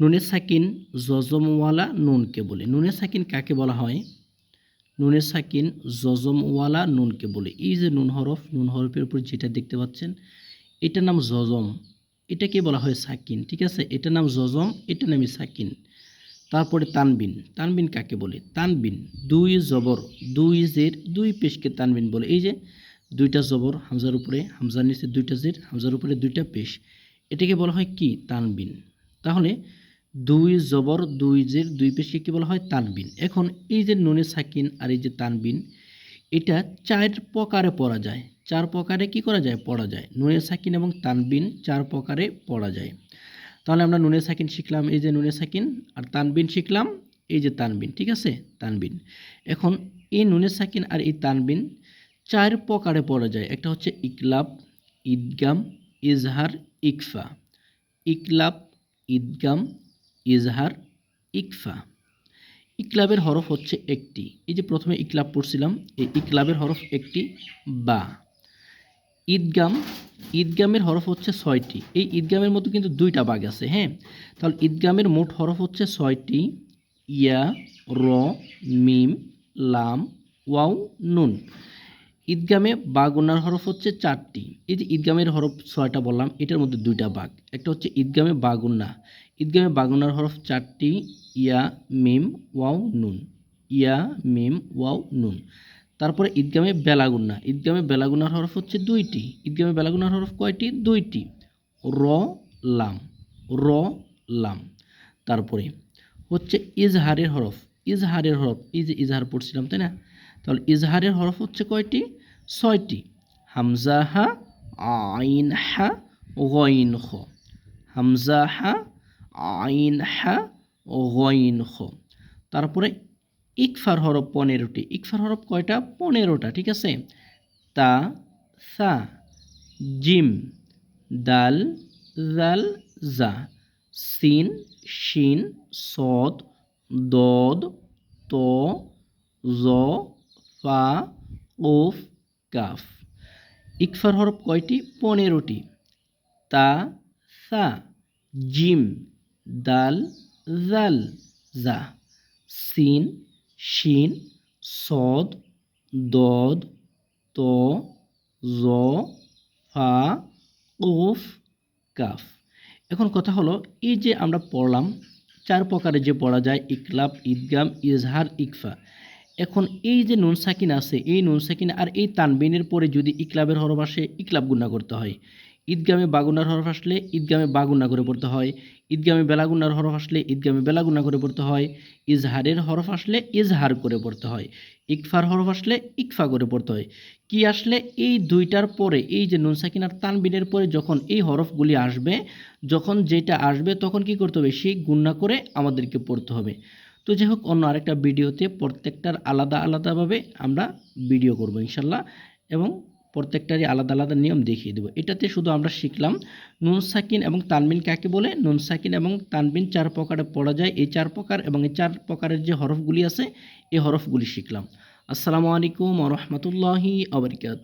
নুনে সাকিন, জজমওয়ালা নুনকে বলে। নুনে সাকিন কাকে বলা হয়? নুনে সাকিন, জজমওয়ালা নুনকে বলে। এই যে নুন হরফ, নুন হরফের উপর যেটা দেখতে পাচ্ছেন, এটার নাম জজম। এটাকে বলা হয় সাকিন, ঠিক আছে? এটার নাম জজম, এটার নামই সাকিন। তারপরে তানবিন। তানবিন কাকে বলে? তানবিন, দুই জবর, দুই জের, দুই পেশকে তানবিন বলে। এই যে দুইটা জবর, হামজার উপরে, হামজার নিচে দুইটা জের, হামজার উপরে দুইটা পেশ। এটাকে বলা হয় কি? তানবিন। তাহলে দুই জবর, দুই জের, দুই পেশকে কি বলা হয়? তানবিন। এখন এই যে নুনে সাকিন আর এই যে তানবিন, এটা চার প্রকারে পড়া যায়। চার প্রকারে কি করা যায়? পড়া যায়। নুনে সাকিন এবং তানবিন চার প্রকারে পড়া যায়। তাহলে আমরা নুনে সাকিন শিখলাম, এই যে নুনে সাকিন, আর তানবিন শিখলাম, এই যে তানবিন, ঠিক আছে? তানবিন। এখন এই নুনে সাকিন আর এই তানবিন চার প্রকারে পড়া যায়। একটা হচ্ছে ইকলাব, ঈদগাম, ইজহার, ইকফা। ইকলাব, ঈদগাম ইজহার ইকফা। ইকলাবের হরফ হচ্ছে একটি। এই যে প্রথমে ইকলাব পড়ছিলাম, এই ইকলাবের হরফ একটি বা। ঈদগাম, ঈদগামের হরফ হচ্ছে ছয়টি। এই ঈদগামের মধ্যে কিন্তু দুইটা বাঘ আছে হ্যাঁ? তাহলে ঈদগামের মোট হরফ হচ্ছে ছয়টি, ইয়া, র, মিম, লাম, ওয়াও, নুন। ঈদগামে বাগুনার হরফ হচ্ছে চারটি। এই যে ঈদগামের হরফ ছয়টা বললাম, এটার মধ্যে দুইটা বাঘ একটা হচ্ছে ঈদগামে বাগুন্না ঈদগামে বাগুনার হরফ চারটি, ইয়া, মিম, ওয়াও, নুন। ইয়া, মিম, ওয়াও, নুন। তারপরে ঈদগামে বেলাগুন্না। ঈদগামে বেলাগুনার হরফ হচ্ছে দুইটি। ঈদগামে বেলাগুনার হরফ কয়টি? দুইটি। র, লাম। র, লাম। তারপরে হচ্ছে ইজহারের হরফ। ইজহারের হরফ যে ইজহার পড়ছিলাম, তাই না? তাহলে ইজহারের হরফ হচ্ছে কয়টি? ছয়টি। হামজা হা আইন হা গইন খ আইন হা গইন খ তারপরে ইকফার হরফ পনেরোটি। ইকফার হরফ কয়টা? পনেরোটা, ঠিক আছে? তা, সা, জিম, দাল, জাল, জা, সিন, শিন, সদ, দদ, ত, জ, ফা ওফ কাফ। ইকফার হরফ কয়টি? পনেরোটি। তা, সা, জিম দাল, জাল, জা। সিন, শিন, সদ, দদ, ত, জ, ফা, উফ, কাফ। এখন কথা হলো, এই যে আমরা পড়লাম, চার প্রকারে যে পড়া যায় ইকলাব ঈদগাম, ইজহার, ইকফা। এখন এই যে নুন সাকিন আছে, এই নুন সাকিন আর এই তানবিনের পরে যদি ইকলাবের হরফ আসে ইকলাব গুণা করতে হয়। ঈদগামে বাগুনার হরফ আসলে ঈদগামে বাগুনা করে পড়তে হয়। ঈদগামে বেলাগুনার হরফ আসলে ঈদগামে বেলাগুনা করে পড়তে হয়। ইজহারের হরফ আসলে ইজহার করে পড়তে হয়। ইকফার হরফ আসলে ইকফা করে পড়তে হয়। কি আসলে এই দুইটার পরে, এই যে নুনসাকিনার তানবিনের পরে যখন এই হরফগুলি আসবে, যখন যেটা আসবে তখন কি করতে হবে? সেই গুণনা করে আমাদেরকে পড়তে হবে। তো যাই হোক, অন্য আরেকটা ভিডিওতে প্রত্যেকটার আলাদা আলাদাভাবে আমরা ভিডিও করব ইনশাল্লাহ। এবং প্রত্যেকটারই আলাদা আলাদা নিয়ম দেখিয়ে দেবো। এটাতে শুধু আমরা শিখলাম নুন, সাকিন এবং তানবিন কাকে বলে? নুন, সাকিন এবং তানবিন চার প্রকারে পড়া যায়। এই চার প্রকার এবং এই চার প্রকারের যে হরফগুলি আছে, এই হরফগুলি শিখলাম। আসসালামু আলাইকুম রহমতুল্লাহি আবরকাত